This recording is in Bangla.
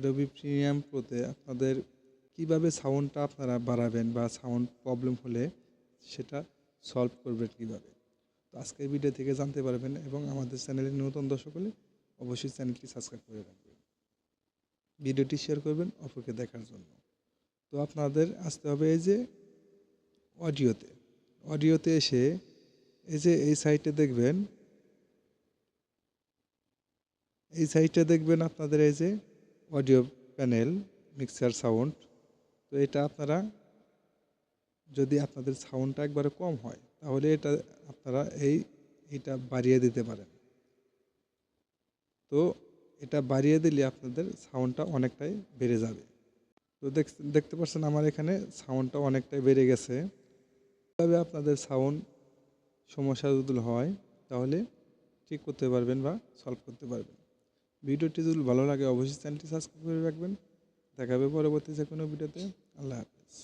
অ্যাডোবি প্রিমিয়াম প্রোতে আপনাদের কীভাবে সাউন্ডটা আপনারা বাড়াবেন বা সাউন্ড প্রবলেম হলে সেটা সলভ করবেন কীভাবে? তো আজকের ভিডিও থেকে জানতে পারবেন এবং আমাদের চ্যানেলের নতুন দর্শক হলে অবশ্যই চ্যানেলটি সাবস্ক্রাইব করে রাখবেন। ভিডিওটি শেয়ার করবেন অপরকে দেখার জন্য। তো আপনাদের আসতে হবে এই যে অডিওতে অডিওতে এসে এই যে এই সাইটে দেখবেন, এই সাইটে দেখবেন আপনাদের এই যে অডিও প্যানেল, মিক্সার সাউন্ড। তো এটা আপনারা যদি আপনাদের সাউন্ডটা একবারে কম হয়, তাহলে এটা আপনারা এই এটা বাড়িয়ে দিতে পারেন। তো এটা বাড়িয়ে দিলে আপনাদের সাউন্ডটা অনেকটাই বেড়ে যাবে। তো দেখ- দেখতে পাচ্ছেন আমার এখানে সাউন্ডটা অনেকটাই বেড়ে গেছে। তবে আপনাদের সাউন্ড সমস্যা যদি হয়, তাহলে ঠিক করতে পারবেন বা সলভ করতে পারবেন। ভিডিওটি যদি ভালো লাগে, অবশ্যই চ্যানেলটি সাবস্ক্রাইব করে রাখবেন। দেখাবে পরবর্তী যে কোনো ভিডিওতে। আল্লাহ হাফিজ।